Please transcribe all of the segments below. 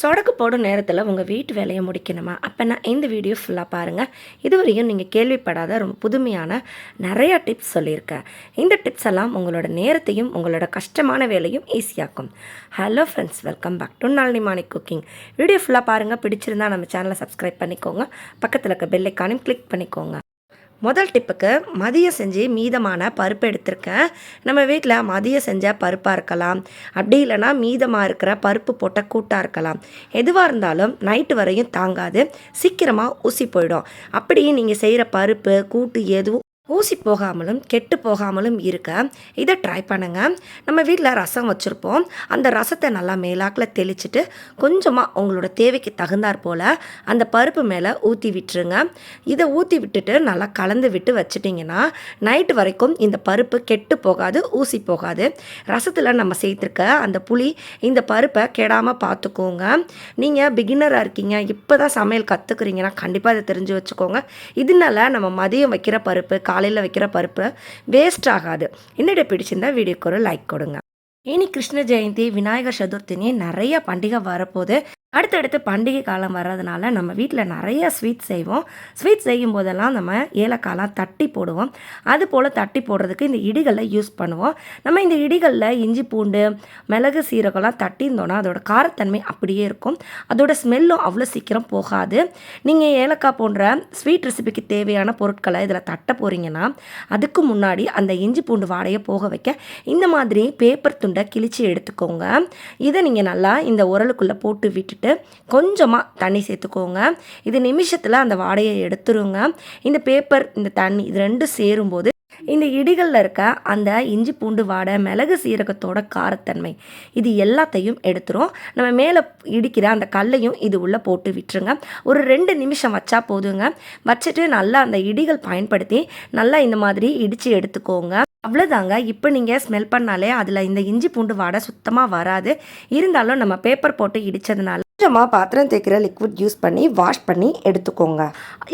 சொடக்கு போடும் நேரத்தில் உங்கள் வீட்டு வேலையை முடிக்கணுமா? அப்போனா இந்த வீடியோ ஃபுல்லாக பாருங்கள் இதுவரையும் நீங்கள் கேள்விப்படாத ரொம்ப புதுமையான நிறையா டிப்ஸ் சொல்லியிருக்கேன். இந்த டிப்ஸ் எல்லாம் உங்களோட நேரத்தையும் உங்களோட கஷ்டமான வேலையும் ஈஸியாக்கும் hello friends welcome back to Nalini Manik cooking video ஃபுல்லாக பாருங்கள் பிடிச்சிருந்தா நம்ம சேனலை சப்ஸ்கிரைப் பண்ணிக்கோங்க. பக்கத்தில் இருக்க பெல் கிளிக் பண்ணிக்கோங்க. முதல் டிப்புக்கு மதியம் செஞ்சு மீதமான பருப்பு எடுத்திருக்கேன். நம்ம வீட்டில் மதியம் செஞ்ச பருப்பாக இருக்கலாம். அப்படி இல்லைன்னா மீதமாக இருக்கிற பருப்பு போட்ட கூட்டாக இருக்கலாம். எதுவாக இருந்தாலும் நைட்டு வரையும் தாங்காது. சீக்கிரமாக ஊசி போயிடும். அப்படி நீங்கள் செய்கிற பருப்பு கூட்டு எதுவும் ஊசி போகாமலும் கெட்டு போகாமலும் இருக்க இதை ட்ரை பண்ணுங்கள் நம்ம வீட்டில் ரசம் வச்சுருப்போம். அந்த ரசத்தை நல்லா மேலாக்கில் தெளிச்சுட்டு கொஞ்சமாக உங்களோட தேவைக்கு தகுந்தாற் போல் அந்த பருப்பு மேலே ஊற்றி விட்டுருங்க. இதை ஊற்றி விட்டுட்டு நல்லா கலந்து விட்டு வச்சிட்டிங்கன்னா நைட்டு வரைக்கும் இந்த பருப்பு கெட்டு போகாது ஊசி போகாது. ரசத்தில் நம்ம சேர்த்துருக்க அந்த புளி இந்த பருப்பை கெடாமல் பார்த்துக்கோங்க நீங்கள் பிகினராக இருக்கீங்க இப்போ தான் சமையல் கற்றுக்குறீங்கன்னா கண்டிப்பாக அதை தெரிஞ்சு வச்சுக்கோங்க. இதனால நம்ம மதியம் வைக்கிற பருப்பு காலையில் வைக்கிற பருப்பு வேஸ்ட் ஆகாது. என்னிட பிடிச்சிருந்தா வீடியோக்கு ஒரு லைக் கொடுங்க. இனி கிருஷ்ண ஜெயந்தி விநாயகர் சதுர்த்தினி நிறைய பண்டிகை வரப்போகுது. அடுத்தடுத்து பண்டிகை காலம் வர்றதுனால நம்ம வீட்டில் நிறைய ஸ்வீட் செய்வோம். ஸ்வீட் செய்யும் போதெல்லாம் நம்ம ஏலக்காயெலாம் தட்டி போடுவோம். அது போல் தட்டி போடுறதுக்கு இந்த இடிகளில் யூஸ் பண்ணுவோம். நம்ம இந்த இடிகளில் இஞ்சி பூண்டு மிளகு சீரகம்லாம் தட்டியிருந்தோன்னா அதோட காரத்தன்மை அப்படியே இருக்கும். அதோட ஸ்மெல்லும் அவ்வளோ சீக்கிரம் போகாது. நீங்கள் ஏலக்காய் போன்ற ஸ்வீட் ரெசிபிக்கு தேவையான பொருட்களை இதில் தட்ட போகிறீங்கன்னா அதுக்கு முன்னாடி அந்த இஞ்சி பூண்டு வாடையை போக வைக்க இந்த மாதிரி பேப்பர் துண்டை கிழிச்சு எடுத்துக்கோங்க. இதை நீங்கள் நல்லா இந்த உரலுக்குள்ளே போட்டு விட்டுட்டு கொஞ்சமாக தண்ணி சேர்த்துக்கோங்க. இது நிமிஷத்தில் அந்த வாடையை எடுத்துருங்க. இந்த பேப்பர் இந்த தண்ணி இது ரெண்டும் சேரும்போது இந்த இடிகளில் இருக்க அந்த இஞ்சி பூண்டு வாடை மிளகு சீரகத்தோட காரத்தன்மை இது எல்லாத்தையும் எடுத்துரும். நம்ம மேலே இடிக்கிற அந்த கல்லையும் இது உள்ளே போட்டு விட்டுருங்க. ஒரு ரெண்டு நிமிஷம் வச்சா போதுங்க. வச்சுட்டு நல்லா அந்த இடிகள் பயன்படுத்தி நல்லா இந்த மாதிரி இடித்து எடுத்துக்கோங்க. அவ்வளோதாங்க இப்போ நீங்கள் ஸ்மெல் பண்ணாலே அதில் இந்த இஞ்சி பூண்டு வாடை சுத்தமாக வராது. இருந்தாலும் நம்ம பேப்பர் போட்டு இடித்ததுனால கொஞ்சமாக பாத்திரம் தேய்க்கிற லிக்விட் யூஸ் பண்ணி வாஷ் பண்ணி எடுத்துக்கோங்க.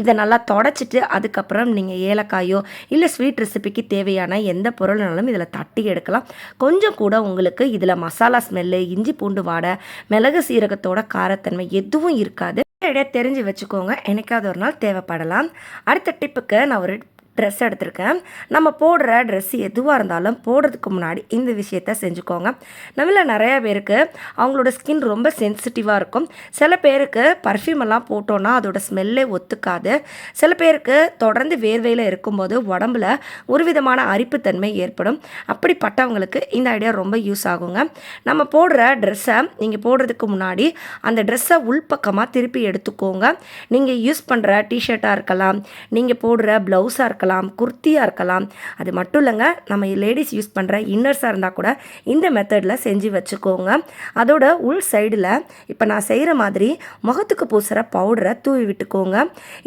இதை நல்லா தொடச்சிட்டு அதுக்கப்புறம் நீங்கள் ஏலக்காயோ இல்லை ஸ்வீட் ரெசிபிக்கு தேவையான எந்த பொருள்னாலும் இதில் தட்டி எடுக்கலாம். கொஞ்சம் கூட உங்களுக்கு இதில் மசாலா ஸ்மெல்லு இஞ்சி பூண்டு வாடை மிளகு சீரகத்தோட காரத்தன்மை எதுவும் இருக்காது. இடையே தெரிஞ்சு வச்சுக்கோங்க. என்னைக்காவது ஒரு நாள் தேவைப்படலாம். அடுத்த டிப்புக்கு நான் ஒரு ட்ரெஸ் எடுத்திருக்கேன். நம்ம போடுற ட்ரெஸ் எதுவாக இருந்தாலும் போடுறதுக்கு முன்னாடி இந்த விஷயத்த செஞ்சுக்கோங்க. நம்மள நிறையா பேருக்கு அவங்களோட ஸ்கின் ரொம்ப சென்சிட்டிவாக இருக்கும். சில பேருக்கு பர்ஃப்யூம் எல்லாம் போட்டோன்னா அதோட ஸ்மெல்லே ஒத்துக்காது. சில பேருக்கு தொடர்ந்து வேர்வையில் இருக்கும்போது உடம்புல ஒரு விதமான அரிப்புத்தன்மை ஏற்படும். அப்படிப்பட்டவங்களுக்கு இந்த ஐடியா ரொம்ப யூஸ் ஆகுங்க. நம்ம போடுற ட்ரெஸ்ஸை நீங்கள் போடுறதுக்கு முன்னாடி அந்த ட்ரெஸ்ஸை உள்பக்கமாக திருப்பி எடுத்துக்கோங்க. நீங்கள் யூஸ் பண்ணுற டிஷர்ட்டாக இருக்கலாம். நீங்கள் போடுற ப்ளவுஸாக இருக்கலாம். குர்த்தியாக இருக்கலாம். அது மட்டும் இல்லைங்க நம்ம லேடிஸ் யூஸ் பண்ணுற இன்னர்ஸாக இருந்தால் கூட இந்த மெத்தடில் செஞ்சு வச்சுக்கோங்க. அதோட உள் சைடில் இப்போ நான் செய்கிற மாதிரி முகத்துக்கு பூசுகிற பவுடரை தூவி விட்டுக்கோங்க.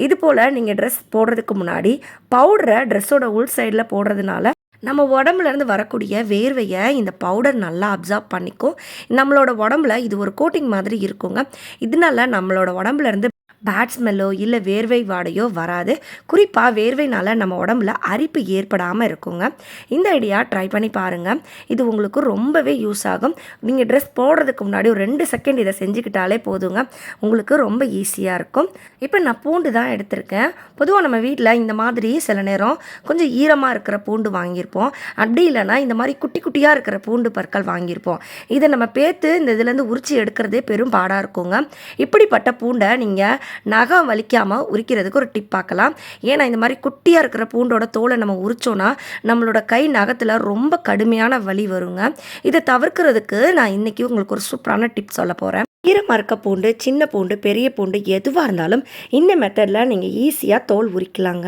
இது போல் நீங்கள் ட்ரெஸ் போடுறதுக்கு முன்னாடி பவுடரை ட்ரெஸ்ஸோட உள் சைடில் போடுறதுனால நம்ம உடம்புலேருந்து வரக்கூடிய வேர்வையை இந்த பவுடர் நல்லா அப்சார்ப் பண்ணிக்கும். நம்மளோட உடம்புல இது ஒரு கோட்டிங் மாதிரி இருக்குங்க. இதனால நம்மளோட உடம்புலேருந்து பேட் ஸ்மெல்லோ இல்லை வேர்வை வாடையோ வராது. குறிப்பாக வேர்வைனால நம்ம உடம்புல அரிப்பு ஏற்படாமல் இருக்குங்க. இந்த ஐடியா ட்ரை பண்ணி பாருங்கள் இது உங்களுக்கு ரொம்பவே யூஸ் ஆகும். நீங்கள் ட்ரெஸ் போடுறதுக்கு முன்னாடி ஒரு ரெண்டு செகண்ட் இதை செஞ்சுக்கிட்டாலே போதுங்க. உங்களுக்கு ரொம்ப ஈஸியாக இருக்கும். இப்போ நான் பூண்டு தான் எடுத்திருக்கேன். பொதுவாக நம்ம வீட்டில் இந்த மாதிரி சில நேரம் கொஞ்சம் ஈரமாக இருக்கிற பூண்டு வாங்கியிருப்போம். அப்படி இல்லைன்னா இந்த மாதிரி குட்டி குட்டியாக இருக்கிற பூண்டு பற்கள் வாங்கியிருப்போம். இதை நம்ம பேத்து இந்த இதுலேருந்து உரிச்சி எடுக்கிறதே பெரும் பாடாக இருக்குங்க. இப்படிப்பட்ட பூண்டை நீங்கள் நகம் வலிக்காமல் உரிக்கிறதுக்கு ஒரு டிப் பார்க்கலாம். ஏன்னா இந்த மாதிரி குட்டியாக இருக்கிற பூண்டோட தோலை நம்ம உரிச்சோன்னா நம்மளோட கை நகத்தில் ரொம்ப கடுமையான வலி வருங்க. இதை தவிர்க்கிறதுக்கு நான் இன்றைக்கி உங்களுக்கு ஒரு சூப்பரான டிப் சொல்ல போகிறேன் ஈரமறுக்க பூண்டு சின்ன பூண்டு பெரிய பூண்டு எதுவாக இருந்தாலும் இந்த மெத்தடில் நீங்கள் ஈஸியாக தோல் உரிக்கலாங்க.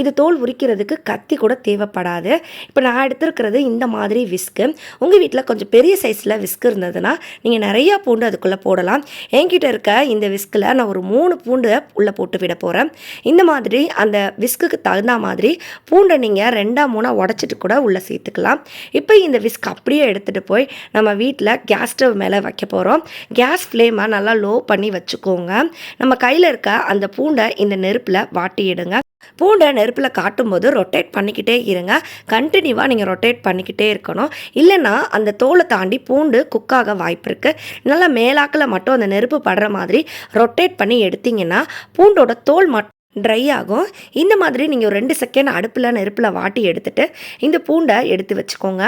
இது தோல் உரிக்கிறதுக்கு கத்தி கூட தேவைப்படாது. இப்போ நான் எடுத்துருக்கிறது இந்த மாதிரி விஸ்கு உங்கள் வீட்டில் கொஞ்சம் பெரிய சைஸில் விஸ்க் இருந்ததுன்னா நீங்கள் நிறையா பூண்டு அதுக்குள்ளே போடலாம். என்கிட்ட இருக்க இந்த விஸ்கில் நான் ஒரு மூணு பூண்டு உள்ளே போட்டு விட போகிறேன் இந்த மாதிரி அந்த விஸ்குக்கு தகுந்த மாதிரி பூண்டை நீங்கள் ரெண்டா மூணாக உடச்சிட்டு கூட உள்ளே சேர்த்துக்கலாம். இப்போ இந்த விஸ்க் அப்படியே எடுத்துகிட்டு போய் நம்ம வீட்டில் கேஸ் ஸ்டவ் மேலே வைக்க போகிறோம் கேஸ் ஃப்ளேமை நல்லா லோ பண்ணி வச்சுக்கோங்க. நம்ம கையில் இருக்க அந்த பூண்டை இந்த நெருப்பில் வாட்டிடுங்க. பூண்டை நெருப்பில் காட்டும்போது ரொட்டேட் பண்ணிக்கிட்டே இருங்க. கண்டினியூவாக நீங்கள் ரொட்டேட் பண்ணிக்கிட்டே இருக்கணும். இல்லைன்னா அந்த தோலை தாண்டி பூண்டு குக்காக வாய்ப்பு இருக்குது நல்லா மேலாக்கில் மட்டும் அந்த நெருப்பு படுற மாதிரி ரொட்டேட் பண்ணி எடுத்தீங்கன்னா பூண்டோட தோல் மட்டும் ட்ரை ஆகும். இந்த மாதிரி நீங்கள் ஒரு ரெண்டு செகண்ட் அடுப்பில் நெருப்பில் வாட்டி எடுத்துகிட்டு இந்த பூண்டை எடுத்து வச்சுக்கோங்க.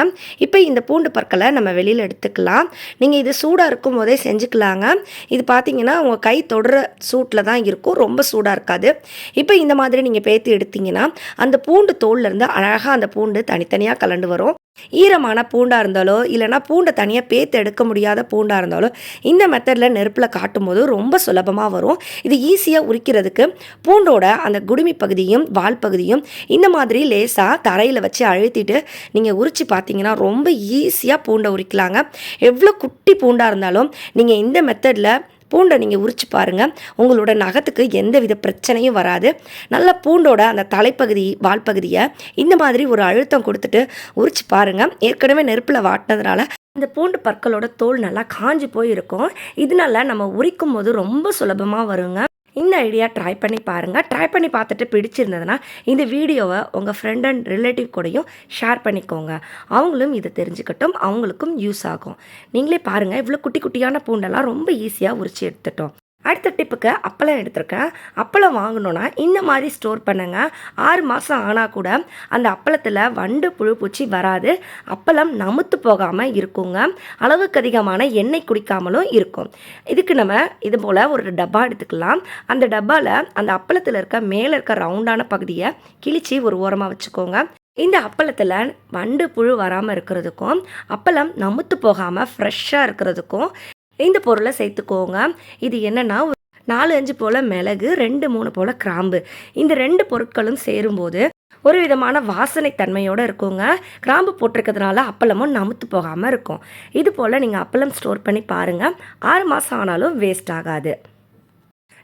இப்போ இந்த பூண்டு பற்களை நம்ம வெளியில் எடுத்துக்கலாம். நீங்கள் இது சூடாக இருக்கும் போதே செஞ்சுக்கலாங்க. இது பார்த்தீங்கன்னா உங்கள் கை தொடுற சூட்டில் தான் இருக்கும். ரொம்ப சூடாக இருக்காது. இப்போ இந்த மாதிரி நீங்கள் பேத்து எடுத்தீங்கன்னா அந்த பூண்டு தோல்லேருந்து அழகாக அந்த பூண்டு தனித்தனியாக கலண்டு வரும். ஈரமான பூண்டாக இருந்தாலோ இல்லைனா பூண்டை தனியாக பேத்து எடுக்க முடியாத பூண்டாக இருந்தாலோ இந்த மெத்தடில் நெருப்பில் காட்டும் போது ரொம்ப சுலபமாக வரும். இது ஈஸியாக உரிக்கிறதுக்கு பூண்டோட அந்த குடுமி பகுதியும் வால் பகுதியும் இந்த மாதிரி லேசாக தரையில் வச்சு அழுத்திட்டு நீங்கள் உரித்து பார்த்தீங்கன்னா ரொம்ப ஈஸியாக பூண்டை உரிக்கலாங்க. எவ்வளோ குட்டி பூண்டாக இருந்தாலும் நீங்கள் இந்த மெத்தடில் பூண்டை நீங்கள் உரிச்சு பாருங்கள் உங்களோட நகத்துக்கு எந்த வித பிரச்சனையும் வராது. நல்ல பூண்டோட அந்த தலைப்பகுதி வால் பகுதியை இந்த மாதிரி ஒரு அழுத்தம் கொடுத்துட்டு உரிச்சு பாருங்கள் ஏற்கனவே நெருப்பில் வாட்டினதுனால இந்த பூண்டு பற்களோட தோல் நல்லா காஞ்சி போயிருக்கும். இதனால நம்ம உரிக்கும் போது ரொம்ப சுலபமாக வருங்க. இந்த ஐடியா ட்ரை பண்ணி பாருங்கள் ட்ரை பண்ணி பார்த்துட்டு பிடிச்சிருந்ததுன்னா இந்த வீடியோவை உங்கள் ஃப்ரெண்ட் அண்ட் ரிலேட்டிவ் கூடயும் ஷேர் பண்ணிக்கோங்க. அவங்களும் இதை தெரிஞ்சுக்கட்டும் அவங்களுக்கும் யூஸ் ஆகும். நீங்களே பாருங்கள் இவ்வளோ குட்டி குட்டியான பூண்டெல்லாம் ரொம்ப ஈஸியாக உரிச்சு எடுத்துட்டோம். அடுத்த டிப்புக்கு அப்பளம் எடுத்திருக்கேன். அப்பளம் வாங்கணுன்னா இந்த மாதிரி ஸ்டோர் பண்ணுங்க. ஆறு மாதம் ஆனால் கூட அந்த அப்பளத்தில் வண்டு புழு பூச்சி வராது. அப்பளம் நமுத்து போகாமல் இருக்குங்க. அளவுக்கு அதிகமான எண்ணெய் குடிக்காமலும் இருக்கும். இதுக்கு நம்ம இது போல் ஒரு டப்பா எடுத்துக்கலாம். அந்த டப்பாவில் அந்த அப்பளத்தில் இருக்க மேலே இருக்க ரவுண்டான பகுதியை கிழிச்சி ஒரு ஓரமாக வச்சுக்கோங்க. இந்த அப்பளத்தில் வண்டு புழு வராமல் இருக்கிறதுக்கும் அப்பளம் நமுத்து போகாமல் ஃப்ரெஷ்ஷாக இருக்கிறதுக்கும் இந்த பொருளை சேர்த்துக்கோங்க. இது என்னென்னா நாலு அஞ்சு போல் மிளகு ரெண்டு மூணு போல் கிராம்பு. இந்த ரெண்டு பொருட்களும் சேரும்போது ஒரு விதமான வாசனை தன்மையோடு இருக்குங்க. கிராம்பு போட்டிருக்கிறதுனால அப்பளமும் நமுத்து போகாமல் இருக்கும். இது போல் நீங்கள் அப்பளம் ஸ்டோர் பண்ணி பாருங்கள் ஆறு மாதம் ஆனாலும் வேஸ்ட் ஆகாது.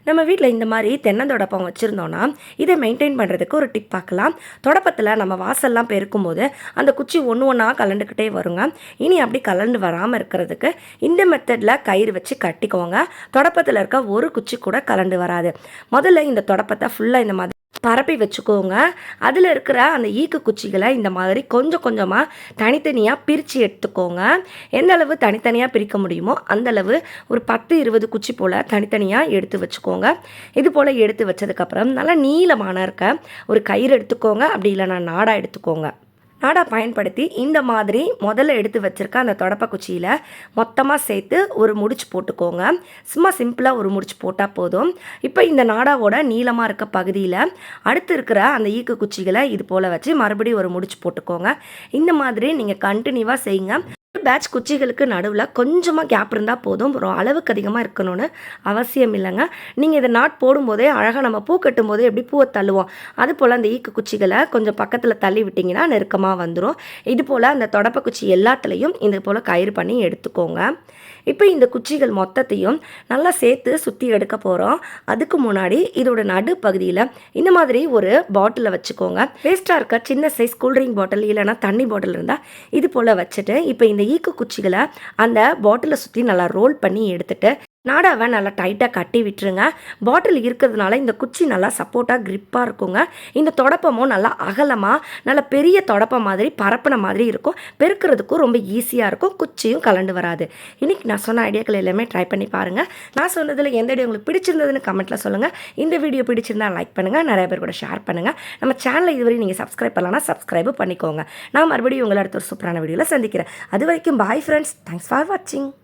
நம்ம வீட்டில் இந்த மாதிரி தென்னந்தொடப்பம் வச்சுருந்தோன்னா இதை மெயின்டைன் பண்ணுறதுக்கு ஒரு டிப் பார்க்கலாம். தொடப்பத்தில் நம்ம வாசல்லாம் பெருக்கும் போது அந்த குச்சி ஒன்று ஒன்றா கலண்டுக்கிட்டே வருங்க. இனி அப்படி கலண்டு வராமல் இருக்கிறதுக்கு இந்த மெத்தடில் கயிறு வச்சு கட்டிக்கோங்க. தொடப்பத்தில் இருக்க ஒரு குச்சி கூட கலண்டு வராது. முதல்ல இந்த தொடப்பத்தை ஃபுல்லாக இந்த மாதிரி பரப்பி வச்சுக்கோங்க. அதில் இருக்கிற அந்த ஈக்கு குச்சிகளை இந்த மாதிரி கொஞ்சம் கொஞ்சமாக தனித்தனியாக பிரித்து எடுத்துக்கோங்க. எந்த அளவு தனித்தனியாக பிரிக்க முடியுமோ அந்தளவு ஒரு பத்து இருபது குச்சி போல் தனித்தனியாக எடுத்து வச்சுக்கோங்க. இது போல் எடுத்து வச்சதுக்கப்புறம் நல்லா நீளமான இருக்க ஒரு கயிறு எடுத்துக்கோங்க. அப்படி இல்லைனா நாடாக எடுத்துக்கோங்க. நாடா பயன்படுத்தி இந்த மாதிரி முதல்ல எடுத்து வச்சுருக்க அந்த தொடப்ப குச்சியில் மொத்தமாக சேர்த்து ஒரு முடிச்சு போட்டுக்கோங்க. சும்மா சிம்பிளாக ஒரு முடிச்சு போட்டால் போதும். இப்போ இந்த நாடாவோட நீளமாக இருக்க பகுதியில் அடுத்து இருக்கிற அந்த ஈக்கு குச்சிகளை இது போல் வச்சு மறுபடியும் ஒரு முடிச்சு போட்டுக்கோங்க. இந்த மாதிரி நீங்கள் கண்டினியூவாக செய்யுங்க. பேட்ச் குச்சிகளுக்கு நடுவில் கொஞ்சமாக கேப் இருந்தால் போதும். ஒரு அளவுக்கு அதிகமாக இருக்கணும்னு அவசியம் இல்லைங்க. நீங்கள் இதை நாட் போடும்போதே அழகாக நம்ம பூ கட்டும்போதே எப்படி பூவை தள்ளுவோம்? அது போல் அந்த ஈக்கு குச்சிகளை கொஞ்சம் பக்கத்தில் தள்ளி விட்டிங்கன்னா நெருக்கமாக வந்துடும் இது போல் அந்த தொடப்ப குச்சி எல்லாத்துலேயும் இது போல் கயிறு பண்ணி எடுத்துக்கோங்க. இப்போ இந்த குச்சிகள் மொத்தத்தையும் நல்லா சேர்த்து சுற்றி எடுக்க போகிறோம் அதுக்கு முன்னாடி இதோட நடு பகுதியில் இந்த மாதிரி ஒரு பாட்டிலை வச்சுக்கோங்க. வேஸ்ட்டாக இருக்க சின்ன சைஸ் கூல்ட்ரிங்க் பாட்டில் இல்லைனா தண்ணி பாட்டில் இருந்தால் இது போல் வச்சுட்டு இப்போ இந்த ஈக்கு குச்சிகளை அந்த பாட்டிலை சுற்றி நல்லா ரோல் பண்ணி எடுத்துட்டு நாடாவை நல்லா டைட்டாக கட்டி விட்டுருங்க. பாட்டில் இருக்கிறதுனால இந்த குச்சி நல்லா சப்போர்ட்டாக க்ரிப்பாக இருக்குங்க. இந்த தொடப்பமும் நல்லா அகலமாக நல்ல பெரிய தொடப்பம் மாதிரி பரப்பின மாதிரி இருக்கும். பெருக்கிறதுக்கும் ரொம்ப ஈஸியாக இருக்கும். குச்சியும் கலண்டு வராது. இன்றைக்கி நான் சொன்ன ஐடியாக்கள் எல்லாமே ட்ரை பண்ணி பாருங்கள் நான் சொன்னதில் எந்த ஐடியா உங்களுக்கு பிடிச்சிருந்ததுன்னு கமெண்ட்டில் சொல்லுங்கள் இந்த வீடியோ பிடிச்சிருந்தா லைக் பண்ணுங்கள் நிறைய பேர் கூட ஷேர் பண்ணுங்கள் நம்ம சேனலை இதுவரை நீங்கள் சப்ஸ்கிரைப் பண்ணலாம்னா சப்ஸ்கிரைபும் பண்ணிக்கோங்க. நான் மறுபடியும் உங்களை அடுத்த ஒரு சூப்பரான வீடியோவில் சந்திக்கிறேன். அது வரைக்கும் பாய் ஃப்ரெண்ட்ஸ் தேங்க்ஸ் ஃபார் வாட்சிங்